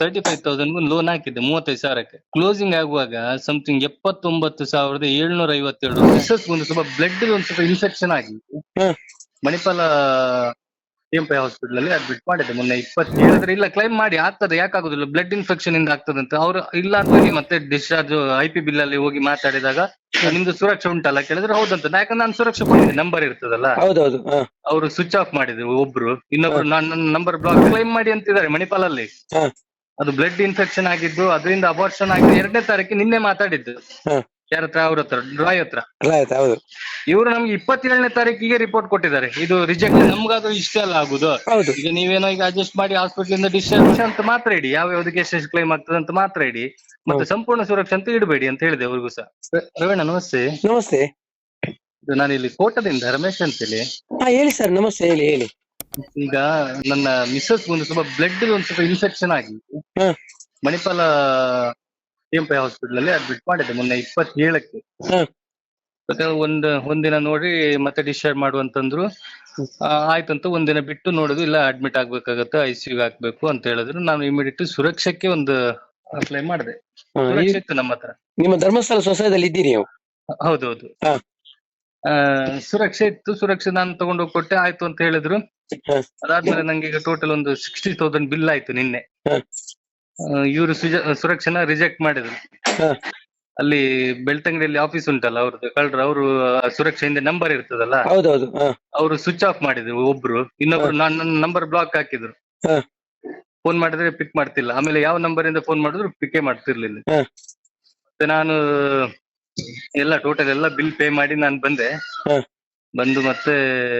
Thirty five thousand loan ಹಾಕಿದ್ದೆ ಮೂವತ್ತೈದು ಸಾವಿರಕ್ಕೆ. ಕ್ಲೋಸಿಂಗ್ ಆಗುವಾಗ ಸಮಥಿಂಗ್ ಎಪ್ಪತ್ತೊಂಬತ್ತು ಸಾವಿರದ ಏಳ್ನೂರ ಐವತ್ತೇಳು ಮಿಸ್ಸಸ್ ಒಂದು ಸ್ವಲ್ಪ ಬ್ಲಡ್ ಒಂದು ಸ್ವಲ್ಪ ಇನ್ಫೆಕ್ಷನ್ ಆಗಿ. ಮಣಿಪಾಲ ಟಿಎಂಪಿ ಹಾಸ್ಪಿಟಲ್ ಅಲ್ಲಿ ಅಡ್ಮಿಟ್ ಮಾಡಿದ್ದೆ ಮೊನ್ನೆ ಇಪ್ಪತ್ತೇಳದ್ರೆ ಇಲ್ಲ ಕ್ಲೈಮ್ ಮಾಡಿ ಆಗ್ತದೆ ಯಾಕಾಗುದಿಲ್ಲ ಬ್ಲಡ್ ಇನ್ಫೆಕ್ಷನ್ ಇಂದ ಆಗ್ತದೆ ಅಂತ. ಅವ್ರು ಇಲ್ಲ ಅಂತ ಮತ್ತೆ ಡಿಸ್ಚಾರ್ಜ್ ಐ ಪಿ ಬಿಲ್ ಅಲ್ಲಿ ಹೋಗಿ ಮಾತಾಡಿದಾಗ ನಿಮ್ದು ಸುರಕ್ಷೆ ಉಂಟಲ್ಲ ಕೇಳಿದ್ರೆ ಹೌದಂತ. ಯಾಕಂದ್ರೆ ನಾನು ಸುರಕ್ಷೆ ಕೊಟ್ಟಿದ್ದೆ ನಂಬರ್ ಇರ್ತದಲ್ಲ. ಅವ್ರು ಸ್ವಿಚ್ ಆಫ್ ಮಾಡಿದ್ರು ಒಬ್ರು. ಇನ್ನೊಬ್ರು ನನ್ನ ನಂಬರ್ ಬ್ಲಾಕ್ ಕ್ಲೈಮ್ ಮಾಡಿ ಅಂತಿದ್ದಾರೆ ಮಣಿಪಾಲ್ ಅಲ್ಲಿ ಹಾ. ಅದು ಬ್ಲಡ್ ಇನ್ಫೆಕ್ಷನ್ ಆಗಿದ್ದು ಅದರಿಂದ ಅಬಾರ್ಷನ್ ಆಗಿದೆ ಎರಡನೇ ತಾರೀಕು ನಿನ್ನೆ ಮಾತಾಡಿದ್ದು. ಯಾರ ಹತ್ರ ಅವ್ರ ಹತ್ರ ಡ್ರಾಯ್ ಹತ್ರ. ಆಯ್ತು ಹೌದು. ಇವರು ನಮ್ಗೆ ಇಪ್ಪತ್ತೇಳನೇ ತಾರೀಕಿಗೆ ರಿಪೋರ್ಟ್ ಕೊಟ್ಟಿದ್ದಾರೆ. ಇದು ರಿಜೆಕ್ಟ್ ನಮ್ಗಾದ್ರೂ ಇಷ್ಟ ಅಲ್ಲ ಆಗುದು. ಹೌದು. ಈಗ ನೀವೇನೋ ಈಗ ಅಡ್ಜಸ್ಟ್ ಮಾಡಿ ಹಾಸ್ಪಿಟಲ್ ಇಂದ ಡಿಸ್ಚಾರ್ಜ್ ಅಂತ ಮಾತ್ರ ಇಡಿ. ಯಾವ ಯಾವ್ದಕ್ಕೆ ಎಷ್ಟು ಕ್ಲೈಮ್ ಆಗ್ತದೆ ಅಂತ ಮಾತ್ರ ಇಡಿ. ಮತ್ತೆ ಸಂಪೂರ್ಣ ಸುರಕ್ಷೆ ಅಂತ ಇಡಬೇಡಿ ಅಂತ ಹೇಳಿದೆ ಅವ್ರಿಗೂ ಸಹ. ರವೀಣ ನಮಸ್ತೆ. ನಮಸ್ತೆ. ಇದು ನಾನು ಇಲ್ಲಿ ಕೋಟದಿಂದ ರಮೇಶ್ ಅಂತೇಳಿ. ಹಾ ಹೇಳಿ ಸರ್ ನಮಸ್ತೆ ಹೇಳಿ ಹೇಳಿ. ಈಗ ನನ್ನ ಮಿಸ್ಸಸ್ ಒಂದು ಸ್ವಲ್ಪ ಬ್ಲಡ್ ಒಂದು ಸ್ವಲ್ಪ ಇನ್ಫೆಕ್ಷನ್ ಆಗಿ. ಮಣಿಪಾಲ ಟಿಎಂಪಿ ಹಾಸ್ಪಿಟಲ್ ಅಲ್ಲಿ ಅಡ್ಮಿಟ್ ಮಾಡಿದ್ದೆ ಮೊನ್ನೆ ಇಪ್ಪತ್ತೇಳಕ್ಕೆ ಹ್ಮ್. ಮತ್ತೆ ಒಂದ್ ಒಂದಿನ ನೋಡಿ ಮತ್ತೆ ಡಿಸ್ಚಾರ್ಜ್ ಮಾಡುವಂತಂದ್ರು ಆ, ಆಯ್ತಂತ ಒಂದಿನ ಬಿಟ್ಟು ನೋಡುದು ಇಲ್ಲ ಅಡ್ಮಿಟ್ ಆಗ್ಬೇಕಾಗತ್ತೆ ಐ ಸಿ ಹಾಕ್ಬೇಕು ಅಂತ ಹೇಳಿದ್ರು ನಾನು ಇಮಿಡಿಯೇಟ್ ಸುರಕ್ಷಕ್ಕೆ ಒಂದು ಅಪ್ಲೈ ಮಾಡಿದೆ ಹಾ, ಈ- ಸುರಕ್ಷೆ ಇತ್ತು ನಮ್ಮ ಹತ್ರ ನಿಮ್ಮ ಧರ್ಮಸ್ಥಳ ಸೊಸೈಟಿಯಲ್ಲಿ ಇದ್ದೀರಿ ನೀವು ಹೌದೌದು ಹಾ. ಆ, ಸುರಕ್ಷೆ ಇತ್ತು. ಸುರಕ್ಷೆ ನಾನು ತಗೊಂಡೋಗಿ ಕೊಟ್ಟೆ. ಆಯ್ತು ಅಂತ ಹೇಳಿದ್ರು. ಅದಾದ್ಮೇಲೆ ನಂಗೆ ಈಗ ಟೋಟಲ್ ಒಂದು ಸಿಕ್ಸ್ಟಿ ತೌಸಂಡ್ ಬಿಲ್ ಆಯ್ತು ನಿನ್ನೆ. ಇವರು ಸುರಕ್ಷೆನ ರಿಜೆಕ್ಟ್ ಮಾಡಿದ್ರು. ಅಲ್ಲಿ ಬೆಳ್ತಂಗಡಿಯಲ್ಲಿ ಆಫೀಸ್ ಉಂಟಲ್ಲ ಅವ್ರದ್ದು ಕಳ್ರ ಅವರು ಸುರಕ್ಷೆ ಹಿಂದೆ ನಂಬರ್ ಇರ್ತದಲ್ಲ ಅವರು ಸ್ವಿಚ್ ಆಫ್ ಮಾಡಿದ್ರು ಒಬ್ರು. ಇನ್ನೊಬ್ರು ನನ್ನ ನಂಬರ್ ಬ್ಲಾಕ್ ಹಾಕಿದ್ರು. ಫೋನ್ ಮಾಡಿದ್ರೆ ಪಿಕ್ ಮಾಡ್ತಿಲ್ಲ. ಆಮೇಲೆ ಯಾವ ನಂಬರ್ ಇಂದ ಫೋನ್ ಮಾಡಿದ್ರು ಪಿಕ್ಕೇ ಮಾಡ್ತಿರ್ಲಿಲ್ಲ. ಮತ್ತೆ ನಾನು ಎಲ್ಲ ಟೋಟಲ್ ಎಲ್ಲ ಬಿಲ್ ಪೇ ಮಾಡಿ ನಾನು ಬಂದೆ. ಹಾ. ಬಂದು ಮತ್ತೆ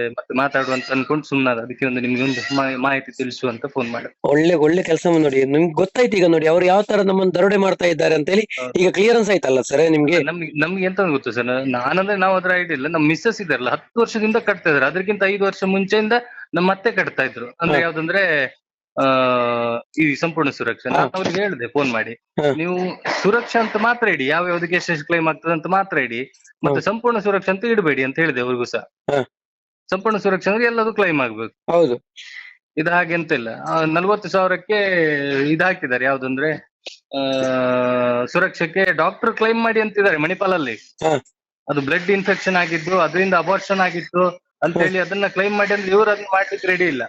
ಮತ್ತೆ ಮಾತಾಡುವ ಅಂತ ಅನ್ಕೊಂಡು ಸುಮ್ಮನಾದ ಅದಕ್ಕೆ ಒಂದು ನಿಮ್ಗೆ ಒಂದು ಮಾ- ಮಾಹಿತಿ ತಿಳಿಸು ಅಂತ ಫೋನ್ ಮಾಡಿದೆ. ಒಳ್ಳೆ ಒಳ್ಳೆ ಕೆಲಸ ನೋಡಿ. ನಿಮ್ಗೆ ಗೊತ್ತಾಯ್ತು ಈಗ ನೋಡಿ ಅವ್ರು ಯಾವ ತರ ನಮ್ಮನ್ನು ದರೋಡೆ ಮಾಡ್ತಾ ಇದ್ದಾರೆ ಅಂತ ಹೇಳಿ ಹೌದು. ಈಗ ಕ್ಲಿಯರೆನ್ಸ್ ಆಯ್ತಲ್ಲ ಸರ್ ನಿಮ್ಗೆ? ನಮ್ಗೆ ನಮ್ಗೆ ಎಂತ ಗೊತ್ತು ಸರ್ ನಾನಂದ್ರೆ ನಾವು ಅದ್ರ ಐಡಿಯಾ ಇಲ್ಲ. ನಮ್ಮ ಮಿಸ್ಸಸ್ ಇದಾರಲ್ಲ ಹತ್ತು ವರ್ಷದಿಂದ ಕಟ್ತಾ ಇದಾರೆ ಅದಕ್ಕಿಂತ ಐದು ವರ್ಷ ಮುಂಚೆಯಿಂದ ನಮ್ಮ ಮತ್ತೆ ಕಟ್ತಾ ಇದ್ರು. ಅಂದ್ರೆ ಹಾ. ಯಾವ್ದಂದ್ರೆ ಈ ಸಂಪೂರ್ಣ ಸುರಕ್ಷಾ ನಾನು. ಅವ್ರಿಗೆ ಹೇಳಿದೆ ಫೋನ್ ಮಾಡಿ. ನೀವು ಸುರಕ್ಷಾ ಅಂತ ಮಾತ್ರ ಇಡಿ ಯಾವ ಯಾವ್ದಕ್ಕೆ ಎಷ್ಟೆಷ್ಟು ಕ್ಲೈಮ್ ಆಗ್ತದೆ ಅಂತ ಮಾತ್ರ ಇಡಿ ಮತ್ತೆ ಸಂಪೂರ್ಣ ಸುರಕ್ಷಾ ಅಂತ ಇಡಬೇಡಿ ಅಂತ ಹೇಳಿದೆ ಅವ್ರಿಗೂ ಸಹ ಸಂಪೂರ್ಣ ಸುರಕ್ಷಾ ಅಂದ್ರೆ ಎಲ್ಲದೂ ಕ್ಲೈಮ್ ಆಗ್ಬೇಕು. ಹೌದು. ಇದು ಹಾಗೆ ಅಂತ ಇಲ್ಲ. ನಲ್ವತ್ತು ಸಾವಿರಕ್ಕೆ ಇದು ಹಾಕಿದ್ದಾರೆ ಯಾವ್ದಂದ್ರೆ ಆ ಸುರಕ್ಷಕ್ಕೆ ಡಾಕ್ಟರ್ ಕ್ಲೈಮ್ ಮಾಡಿ ಅಂತಿದ್ದಾರೆ ಮಣಿಪಾಲಲ್ಲಿ. ಅದು ಬ್ಲಡ್ ಇನ್ಫೆಕ್ಷನ್ ಆಗಿತ್ತು ಅದರಿಂದ ಅಬಾರ್ಷನ್ ಆಗಿತ್ತು ಅಂತ ಹೇಳಿ ಅದನ್ನ ಕ್ಲೈಮ್ ಮಾಡಿ ಅಂದ್ರೆ ಇವರು ಅದನ್ನ ಮಾಡ್ಲಿಕ್ಕೆ ರೆಡಿ ಇಲ್ಲ.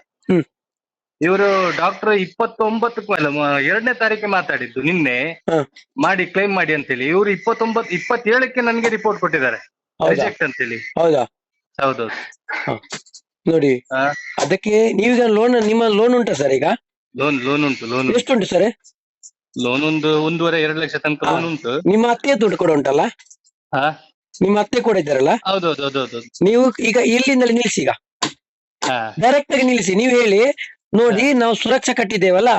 ಇವರು ಡಾಕ್ಟರ್ ಇಪ್ಪತ್ತೊಂಬತ್ತಕ್ಕೂ ಅಲ್ಲ ಮ- ಎರಡನೇ ತಾರೀಕು ಮಾತಾಡಿದ್ದು ನಿನ್ನೆ. ಹಾ. ಮಾಡಿ ಕ್ಲೈಮ್ ಮಾಡಿ ಅಂತ ಹೇಳಿ ಇವರು ಇಪ್ಪತ್ತೊಂಬತ್ತು ಇಪ್ಪತ್ತೇಳಕ್ಕೆ ನನಗೆ ರಿಪೋರ್ಟ್ ಕೊಟ್ಟಿದ್ದಾರೆ. ಹೌದಾ? ರಿಜೆಕ್ಟ್ ಅಂತ ಹೇಳಿ ಹೌದಾ. ಹೌದೌದು ನೋಡಿ. ಅದಕ್ಕೆ ನೀವು ಲೋನ್ ನಿಮ್ಮ ಲೋನ್ ಉಂಟಾ ಸರ್ ಈಗ? ಲೋನ್ ಲೋನ್ ಉಂಟು ಲೋನ್ ಎಷ್ಟುಂಟು ಸರ್ ಲೋನ್ ಒಂದು ಒಂದೂವರೆ ಎರಡು ಲಕ್ಷ ತನಕ ಹಾ. ಲೋನ್ ಉಂಟು. ನಿಮ್ಮ ಅತ್ತೆ ದುಡ್ಡು ಕೂಡ ಉಂಟಲ್ಲ? ಹಾ ನಿಮ್ಮ ಅತ್ತೆ ಕೂಡ ಇದ್ದಾರಲ್ಲ? ಹೌದೌದು ಹೌದೌದು ನೀವು ಈಗ ಎಲ್ಲಿಂದಲೇ ನಿಲ್ಸಿ ಈಗ. ಹಾ ಡೈರೆಕ್ಟ್ ಆಗಿ ನಿಲ್ಲಿಸಿ ನೀವು ಹೇಳಿ ನೋಡಿ ನಾವು ಸುರಕ್ಷಾ ಕಟ್ಟಿದ್ದೇವಲ್ಲ?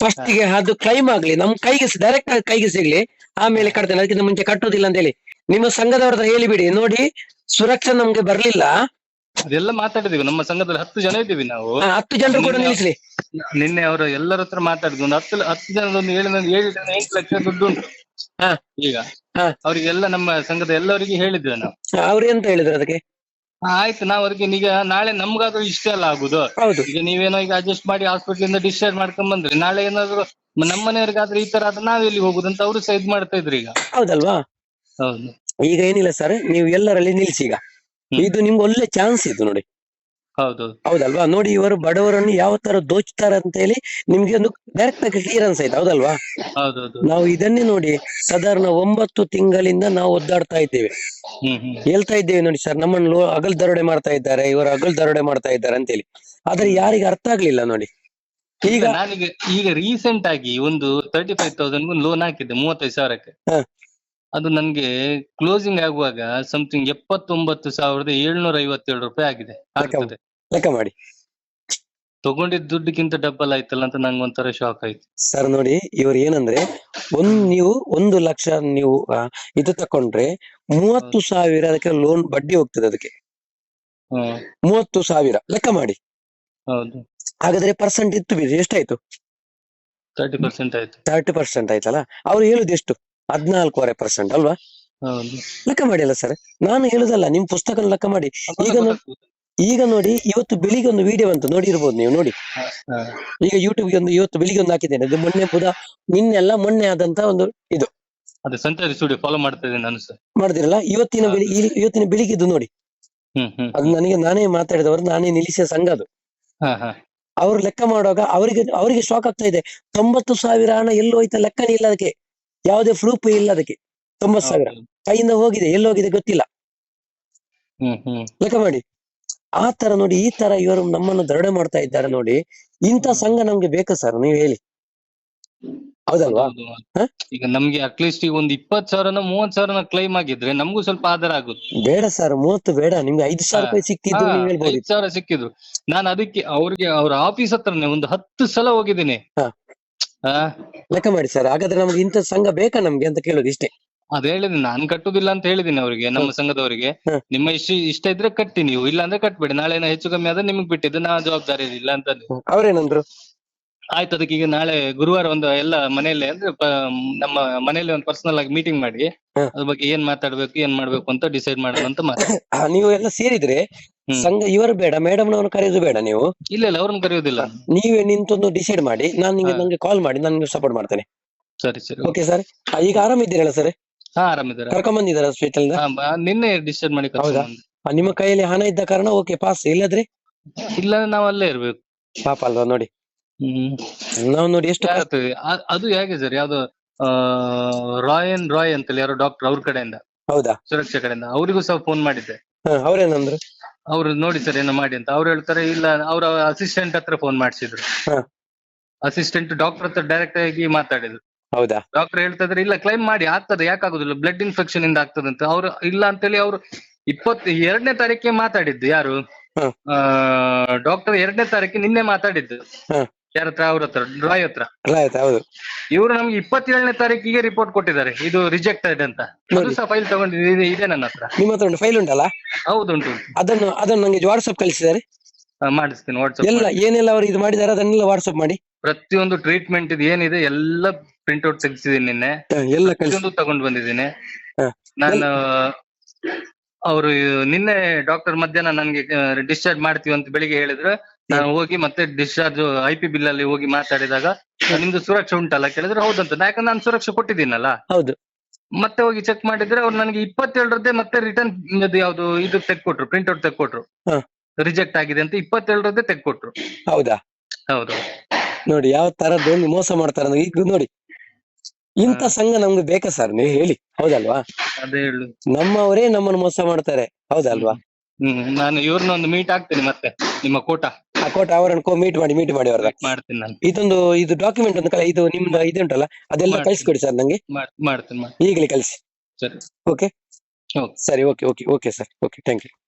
ಫಸ್ಟ್ಗೆ ಅದು ಕ್ಲೈಮ್ ಆಗ್ಲಿ ನಮ್ ಕೈಗೆ ಡೈರೆಕ್ಟ್ ಆಗಿ ಕೈಗೆ ಸಿಗ್ಲಿ ಆಮೇಲೆ ಕಟ್ತೇನೆ ಅದಕ್ಕಿಂತ ಮುಂಚೆ ಕಟ್ಟುದಿಲ್ಲ ಅಂತ ಹೇಳಿ ನಿಮ್ಮ ಸಂಘದವ್ರ ಹತ್ರ ಹೇಳಿಬಿಡಿ ನೋಡಿ ಸುರಕ್ಷಾ ನಮ್ಗೆ ಬರ್ಲಿಲ್ಲ. ಅದೆಲ್ಲ ಮಾತಾಡಿದೀವಿ ನಮ್ಮ ಸಂಘದಲ್ಲಿ ಹತ್ತು ಜನ ಇದ್ದೀವಿ ನಾವು. ಹತ್ತು ಜನರು ಕೂಡ ನಿಲ್ಲಿಸ್ಲಿ ನಿನ್ನೆ ಅವರು ಎಲ್ಲರ ಹತ್ರ ಮಾತಾಡಿದ್ವಿ ಒಂದು ಹತ್ತು ಹತ್ತು ಜನದೊಂದು ಏಳು ಏಳು ಜನ ಎಂಟು ಲಕ್ಷ ದುಡ್ಡು ಉಂಟು. ಹಾ. ಈಗ. ಅವರಿಗೆಲ್ಲ ನಮ್ಮ ಸಂಘದ ಎಲ್ಲರಿಗೆ ಹೇಳಿದ್ವಿ ನಾವು. ಅವ್ರು ಎಂತ ಹೇಳಿದ್ರು ಅದಕ್ಕೆ? ಆಯ್ತು ನಾವು ಅದಕ್ಕೆ ಈಗ ನಾಳೆ ನಮ್ಗಾದ್ರೂ ಇಷ್ಟೇ ಅಲ್ಲ ಆಗುದು. ಹೌದು. ಈಗ ನೀವೇನೋ ಈಗ ಅಡ್ಜಸ್ಟ್ ಮಾಡಿ ಹಾಸ್ಪಿಟಲ್ ಇಂದ ಡಿಸ್ಚಾರ್ಜ್ ಮಾಡ್ಕೊಂಡ್ ಬಂದ್ರಿ. ನಾಳೆ ಏನಾದ್ರು ನಮ್ಮನೆಯವ್ರಿಗಾದ್ರೆ ಈ ತರ ಆದ್ರೆ ನಾವ್ ಎಲ್ಲಿ ಹೋಗುದು ಅಂತ ಅವರು ಸಹ ಇದ್ ಮಾಡ್ತಾ ಇದ್ರು ಈಗ. ಹೌದಲ್ವಾ? ಹೌದು. ಈಗ ಏನಿಲ್ಲ ಸರ್ ನೀವು ಎಲ್ಲರಲ್ಲಿ ನಿಲ್ಸಿ ಈಗ. ಇದು ನಿಮ್ಗೆ ಒಳ್ಳೆ ಚಾನ್ಸ್ ಇದು ನೋಡಿ. ಹೌದೌದು ಹೌದಲ್ವಾ? ನೋಡಿ ಇವರು ಬಡವರನ್ನು ಯಾವ ತರ ದೋಚ್ತಾರೆ ಅಂತ ಹೇಳಿ ನಿಮ್ಗೆ ಒಂದು ಡೈರೆಕ್ಟ್ ಆಗಿ ಕ್ಲಿಯರೆನ್ಸ್ ಆಯ್ತು ಹೌದಲ್ವಾ? ನಾವು ಇದನ್ನೇ ನೋಡಿ ಸಾಧಾರಣ ಒಂಬತ್ತು ತಿಂಗಳಿಂದ ನಾವು ಒದ್ದಾಡ್ತಾ ಇದ್ದೇವೆ. ಹೇಳ್ತಾ ಇದ್ದೇವೆ ನೋಡಿ ಸರ್ ನಮ್ಮನ್ನು ಅಗಲ್ ದರೋಡೆ ಮಾಡ್ತಾ ಇದ್ದಾರೆ ಇವರು ಅಗಲ್ ದರೋಡೆ ಮಾಡ್ತಾ ಇದ್ದಾರೆ ಅಂತ ಹೇಳಿ. ಆದ್ರೆ ಯಾರಿಗೆ ಅರ್ಥ ಆಗ್ಲಿಲ್ಲ ನೋಡಿ. ಈಗ ಈಗ ನಾನೀಗ ಈಗ ರೀಸೆಂಟ್ ಆಗಿ ಒಂದು ತರ್ಟಿ ಫೈವ್ ತೌಸಂಡ್ ಲೋನ್ ಹಾಕಿದ್ದೆ ಮೂವತ್ತೈದು ಸಾವಿರಕ್ಕೆ. ಅದು ನನ್ಗೆ ಕ್ಲೋಸಿಂಗ್ ಆಗುವಾಗ ಸಮಥಿಂಗ್ ಎಪ್ಪತ್ತೊಂಬತ್ತು ಸಾವಿರದ ಏಳ್ನೂರ ಐವತ್ತೇಳು ರೂಪಾಯಿ ಆಗಿದೆ ಆಗ್ತದೆ. ಲೆಕ್ಕ ಮಾಡಿ. ತಗೊಂಡಿದ್ ದುಡ್ಡಿಗಿಂತ ಡಬಲ್ ಆಯ್ತಲ್ಲ ಅಂತ ನಂಗೆ ಒಂಥರ ಶಾಕ್ ಆಯ್ತು. ಸರ್ ನೋಡಿ ಇವ್ರು ಏನಂದ್ರೆ ಒಂದ್ ನೀವು ಒಂದು ಲಕ್ಷ ನೀವು ಆ, ಇದು ತಕೊಂಡ್ರೆ ಮೂವತ್ತು ಸಾವಿರ ಅದಕ್ಕೆ ಲೋನ್ ಬಡ್ಡಿ ಹೋಗ್ತದೆ ಅದಕ್ಕೆ. ಹ್ಮ್. ಮೂವತ್ತು ಸಾವಿರ ಲೆಕ್ಕ ಮಾಡಿ. ಹೌದು. ಹಾಗಾದ್ರೆ ಪರ್ಸೆಂಟ್ ಇತ್ತು ಬಿಡಿ ಎಷ್ಟಾಯ್ತು? ತರ್ಟಿ ಪರ್ಸೆಂಟ್ ಆಯ್ತು. ತರ್ಟಿ ಪರ್ಸೆಂಟ್ ಆಯ್ತಲ್ಲ? ಅವ್ರು ಹೇಳುದು ಎಷ್ಟು? ಹದ್ನಾಲ್ಕೂವರೆ ಪರ್ಸೆಂಟ್ ಅಲ್ವಾ? ಹೌದು. ಲೆಕ್ಕ ಮಾಡಿ ಅಲ್ಲ ಸರ್ ನಾನು ಹೇಳುದಲ್ಲ ನಿಮ್ ಪುಸ್ತಕ ಲೆಕ್ಕ ಮಾಡಿ. ಈಗ ನೋ- ಈಗ ನೋಡಿ ಇವತ್ತು ಬೆಳಿಗ್ಗೆ ಒಂದು ವಿಡಿಯೋ ಬಂತು ನೋಡಿರ್ಬೋದು ನೀವು ನೋಡಿ. ಈಗ ಯೂಟ್ಯೂಬ್ಗೆ ಒಂದು ಇವತ್ತು ಬೆಳಿಗ್ಗೆ ಒಂದು ಹಾಕಿದ್ದೇನೆ. ಅದು ಮೊನ್ನೆ ಕೂಡ ನಿನ್ನೆಲ್ಲ ಮೊನ್ನೆ ಆದಂತ ಒಂದು ಇದು. ಅದೇ ಸಂಚಾರಿ ಸ್ಟುಡಿಯೋ ಫಾಲೋ ಮಾಡ್ತಾ ಇದ್ದೀನಿ ನಾನು ಸರ್ ಮಾಡಿದಿರಲ್ಲ? ಇವತ್ತಿನ ಬೆಳಿಗ್ಗೆ ಇವತ್ತಿನ ಬೆಳಿಗ್ಗೆ ಇದು ನೋಡಿ. ಅದು ನನಗೆ ನಾನೇ ಮಾತಾಡಿದವರು ನಾನೇ ನಿಲ್ಲಿಸಿದ ಸಂಘ ಅದು. ಅವ್ರು ಲೆಕ್ಕ ಮಾಡುವಾಗ ಅವರಿಗೆ ಅವರಿಗೆ ಶಾಕ್ ಆಗ್ತಾ ಇದೆ. ತೊಂಬತ್ತು ಸಾವಿರ ಹಣ ಎಲ್ಲೋಯ್ತ ಹೋಯ್ತಾ ಲೆಕ್ಕನೇ ಇಲ್ಲ ಅದಕ್ಕೆ. ಯಾವುದೇ ಪ್ರೂಫ್ ಇಲ್ಲ ಅದಕ್ಕೆ. ತೊಂಬತ್ತು ಸಾವಿರ. ಕೈಯಿಂದ ಹೋಗಿದೆ ಎಲ್ಲೋಗಿದೆ ಗೊತ್ತಿಲ್ಲ. ಲೆಕ್ಕ ಮಾಡಿ. ಆ ತರ ನೋಡಿ ಈ ತರ ಇವರು ನಮ್ಮನ್ನು ದರಡೆ ಮಾಡ್ತಾ ಇದ್ದಾರೆ ನೋಡಿ ಇಂತ ಸಂಘ ನಮ್ಗೆ ಬೇಕಾ ಸರ್? ನೀವ್ ಹೇಳಿ. ಹೌದಲ್ವಾ? ಈಗ ನಮ್ಗೆ ಅಟ್ಲೀಸ್ಟ್ ಈಗ ಒಂದ್ ಇಪ್ಪತ್ ಸಾವಿರನ ಮೂವತ್ ಸಾವಿರನ ಕ್ಲೈಮ್ ಆಗಿದ್ರೆ ನಮಗೂ ಸ್ವಲ್ಪ ಆಧಾರ ಆಗುತ್ತೆ. ಬೇಡ ಸರ್ ಮೂವತ್ತು ಬೇಡ. ನಿಮ್ಗೆ ಐದು ಸಾವಿರ ರೂಪಾಯಿ ಸಿಕ್ಕಿದ್ರು ಐದು ನೀವು ಹೇಳ್ಬೋದು. ಐದ್ ಸಾವಿರ ಸಿಕ್ಕಿದ್ರು. ನಾನು ಅದಕ್ಕೆ ಅವ್ರಿಗೆ ಅವ್ರ ಆಫೀಸ್ ಹತ್ರನೇ ಒಂದು ಹತ್ತು ಸಲ ಹೋಗಿದ್ದೀನಿ. ಹಾ. ಹಾ ಲೆಕ್ಕ ಮಾಡಿ ಸರ್ ಹಾಗಾದ್ರೆ ನಮ್ಗೆ ಇಂತ ಸಂಘ ಬೇಕಾ ನಮ್ಗೆ ಅಂತ ಕೇಳೋದು ಇಷ್ಟೇ. ಅದ್ ಹೇಳಿದ್ ನಾನ್ ಕಟ್ಟುದಿಲ್ಲ ಅಂತ ಹೇಳಿದ್ದೀನಿ ಅವರಿಗೆ ನಮ್ಮ ಸಂಘದವರಿಗೆ. ನಿಮ್ಮ ಇಷ್ಟ ಇಷ್ಟ ಇದ್ರೆ ಕಟ್ಟಿ ನೀವು ಇಲ್ಲ ಅಂದ್ರೆ ಕಟ್ಬೇಡಿ. ನಾಳೆ ಏನೋ ಹೆಚ್ಚು ಕಮ್ಮಿ ಆದ್ರೆ ನಿಮ್ಗೆ ಬಿಟ್ಟಿದ್ದು ನಾ ಜವಾಬ್ದಾರಿ ಇಲ್ಲ ಅಂತ. ಅವ್ರೇನಂದ್ರು? ಆಯ್ತು ಅದಕ್ಕೆ ಈಗ ನಾಳೆ ಗುರುವಾರ ಒಂದು ಎಲ್ಲ ಮನೆಯಲ್ಲೇ ಅಂದ್ರೆ ಪ- ನಮ್ಮ ಮನೆಯಲ್ಲಿ ಒಂದು ಪರ್ಸನಲ್ ಆಗಿ ಮೀಟಿಂಗ್ ಮಾಡಿ. ಅದ್ರ ಬಗ್ಗೆ ಏನ್ ಮಾತಾಡ್ಬೇಕು ಏನ್ ಮಾಡ್ಬೇಕು ಅಂತ ಡಿಸೈಡ್ ಮಾಡೋಣ ಅಂತ ಮಾತಾಡ. ಆ, ನೀವು ಎಲ್ಲ ಸೇರಿದ್ರೆ ಹ್ಮ್. ಸಂಘ ಇವರು ಬೇಡ ಮೇಡಮ್ನವ್ರನ್ನ ಕರೆಯೋದು ಬೇಡ ನೀವು. ಇಲ್ಲ ಇಲ್ಲ ಅವ್ರನ್ನ ಕರೆಯೋದಿಲ್ಲ. ನೀವೇ ನಿಂತೊಂದು ಡಿಸೈಡ್ ಮಾಡಿ ನಾನು ನಿಮಗೆ ಹಾ. ನಂಗೆ ಕಾಲ್ ಮಾಡಿ ನಾನು ನಿಮ್ಗೆ ಸಪೋರ್ಟ್ ಮಾಡ್ತೇನೆ. ಸರಿ ಸರಿ. ಓಕೆ ಸರ್ ಈಗ ಆರಾಮಿದ್ದೀರಲ್ಲ ಸರ್ ಹಾ ಆರಾಮಿದ್ದಾರೆ. ಕರ್ಕೊಂಡ್ ಹಾಸ್ಪಿಟಲ್ ನಿನ್ನೆ ಡಿಸೈಡ್ ಮಾಡಿ ಕರ್ಕೊಂಡ್ ಹೌದಾ? ಬಂದೆ. ನಿಮ್ಮ ಕೈಯಲ್ಲಿ ಹಣ ಇದ್ದ ಕಾರಣ ಓಕೆ ಪಾಸ್ ಇಲ್ಲದ್ರೆ? ಇಲ್ಲ ನಾವ್ ಅಲ್ಲೇ ಇರ್ಬೇಕು. ಪಾಪ ಅಲ್ವಾ ನೋಡಿ. ಹ್ಮ್. ನಾವು ನೋಡಿ ಎಷ್ಟು? ಅ- ಅದು ಹೇಗೆ ಸರ್? ಯಾವ್ದು ಆ ರಾಯನ್ ರಾಯ್ ಅಂತ ಯಾರೋ ಡಾಕ್ಟರ್ ಅವ್ರ ಕಡೆಯಿಂದ. ಹೌದಾ? ಸುರಕ್ಷಾ ಕಡೆಯಿಂದ. ಅವರಿಗೂ ಸಹ ಫೋನ್ ಮಾಡಿದ್ದೆ. ಹಾ, ಅವ್ರೇನಂದ್ರು? ಅವ್ರು ನೋಡಿ ಸರ್ ಏನೋ ಮಾಡಿ ಅಂತ. ಅವ್ರು ಹೇಳ್ತಾರೆ ಇಲ್ಲ ಅವ್ರ ಅಸಿಸ್ಟೆಂಟ್ ಹತ್ರ ಫೋನ್ ಮಾಡಿಸಿದ್ರು. ಹಾ. ಅಸಿಸ್ಟೆಂಟ್ ಡಾಕ್ಟರ್ ಹತ್ರ ಡೈರೆಕ್ಟ್ ಆಗಿ ಮಾತಾಡಿದ್ರು. ಹೌದಾ? ಡಾಕ್ಟರ್ ಹೇಳ್ತಾ ಇದ್ರೆ ಇಲ್ಲ ಕ್ಲೈಮ್ ಮಾಡಿ ಆಗ್ತದೆ ಯಾಕಾಗುದಿಲ್ಲ ಬ್ಲಡ್ ಇನ್ಫೆಕ್ಷನ್ ಇಂದ ಆಗ್ತದೆ ಆಗ್ತದಂತ. ಅವ್ರು ಇಲ್ಲ ಅಂತೇಳಿ ಅವ್ರು ಇಪ್ಪತ್ ಎರಡನೇ ತಾರೀಕಿಗೆ ಮಾತಾಡಿದ್ದು ಯಾರು? ಆ ಡಾಕ್ಟರ್ ಎರಡನೇ ತಾರೀಕಿಗೆ ನಿನ್ನೆ ಮಾತಾಡಿದ್ದು. ಹ. ಯಾರ ಹತ್ರ? ಅವ್ರ ಹತ್ರ ರಾಯ್ ಹತ್ರ. ಅಲ್ಲ ಆಯ್ತು ಹೌದು. ಇವರು ನಮ್ಗೆ ಇಪ್ಪತ್ತೇಳನೇ ತಾರೀಕಿಗೆ ರಿಪೋರ್ಟ್ ಕೊಟ್ಟಿದ್ದಾರೆ. ಇದು ರಿಜೆಕ್ಟ್ ರಿಜೆಕ್ಟೆಡ್ ಅಂತ. ಅದು ಸಹ ಫೈಲ್ ತಗೊಂಡಿದ್ದೀನಿ ಇದೆ ನನ್ನ ಹತ್ರ. ನಿಮ್ಮ ಹತ್ರ ಒಂದು ಫೈಲ್ ಉಂಟಲ್ಲ? ಹೌದುಂಟು ಅದನ್ನು ಅದನ್ನು ನಂಗೆ ವಾಟ್ಸ್ಆಪ್ ಕಳಿಸಿದ್ದಾರೆ ಆ, ಮಾಡಿಸ್ತೀನಿ ವಾಟ್ಸ್ಆಪ್ ಎಲ್ಲ ಏನೆಲ್ಲ ಅವರು ಇದು ಮಾಡಿದ್ದಾರೆ ಅದನ್ನೆಲ್ಲ ವಾಟ್ಸ್ಆಪ್ ಮಾಡಿ. ಪ್ರತಿಯೊಂದು ಟ್ರೀಟ್ಮೆಂಟ್ ಇದು ಏನಿದೆ ಎಲ್ಲ ಪ್ರಿಂಟ್ ಔಟ್ ತೆಗ್ಸಿದೀನಿ ನಿನ್ನೆ. ಎಲ್ಲ ಪ್ರತಿಯೊಂದು ತಗೊಂಡ್ ಬಂದಿದ್ದೀನಿ. ನಾನು ಅವರು ನಿನ್ನೆ ಡಾಕ್ಟರ್ ಮಧ್ಯಾಹ್ನ ನನ್ಗೆ ಡಿಸ್ಚಾರ್ಜ್ ಮಾಡ್ತೀವಿ ಅಂತ ಬೆಳಿಗ್ಗೆ ಹೇಳಿದ್ರು. ನಾನು ಹೋಗಿ ಮತ್ತೆ ಡಿಸ್ಚಾರ್ಜ್ ಐ ಪಿ ಬಿಲ್ ಅಲ್ಲಿ ಹೋಗಿ ಮಾತಾಡಿದಾಗ ನಿಮ್ದು ಸುರಕ್ಷೆ ಉಂಟಲ್ಲ ಕೇಳಿದ್ರೆ ಹೌದಂತ. ಯಾಕಂದ್ರೆ ನಾನು ಸುರಕ್ಷೆ ಕೊಟ್ಟಿದ್ದೀನಲ್ಲ. ಹೌದು. ಮತ್ತೆ ಹೋಗಿ ಚೆಕ್ ಮಾಡಿದ್ರೆ ಅವ್ರು ನನಗೆ ಇಪ್ಪತ್ತೇಳರದ್ದೇ ಮತ್ತೆ ರಿಟರ್ನ್ ಯಾವ್ದು ಇದು ತೆಗ್ಕೊಟ್ರು ಪ್ರಿಂಟ್ ಔಟ್ ತೆಗ್ಕೊಟ್ರು. ರಿಜೆಕ್ಟ್ ಆಗಿದೆ ಅಂತ ಇಪ್ಪತ್ತೇಳರದ್ದೇ ತೆಗ್ಕೊಟ್ರು. ಹೌದಾ? ಹೌದು. ನೋಡಿ ಯಾವ ತರದ್ದು ಮೋಸ ಮಾಡ್ತಾರೆ ಈಗ ನೋಡಿ ಇಂಥ ಸಂಘ ನಮ್ಗೆ ಬೇಕಾ ಸರ್? ನೀವು ಹೇಳಿ. ಹೌದಲ್ವಾ? ಅದೇ ಹೇಳು. ನಮ್ಮವರೇ ನಮ್ಮನ್ನು ಮೋಸ ಮಾಡ್ತಾರೆ. ಹೌದಲ್ವಾ? ಹ್ಮ್ ನಾನು ಇವ್ರನ್ನೊಂದು ಮೀಟ್ ಆಗ್ತೇನೆ ಮತ್ತೆ ನಿಮ್ಮ ಕೋಟ. ಆ ಕೋಟ ಅವರನ್ನು ಮೀಟ್ ಮಾಡಿ ಮೀಟ್ ಮಾಡಿ ಅವ್ರ ಮಾಡ್ತೀನಿ ನಾನು. ಇದೊಂದು ಇದು ಡಾಕ್ಯುಮೆಂಟ್ ಒಂದು ಕಲ ಇದು ನಿಮ್ದು ಇದು ಉಂಟಲ್ಲ ಅದೆಲ್ಲ ಮಾಡ್ತೀನಿ. ಕಳಿಸ್ಕೊಡಿ ಸರ್ ನಂಗೆ. ಮಾಡ್- ಮಾಡ್ತೀನಿ ಮಾಡ್ತೀನಿ. ಈಗಲೇ ಕಳಿಸಿ. ಸರಿ. Okay okay. ಸರಿ okay okay okay sir okay thank you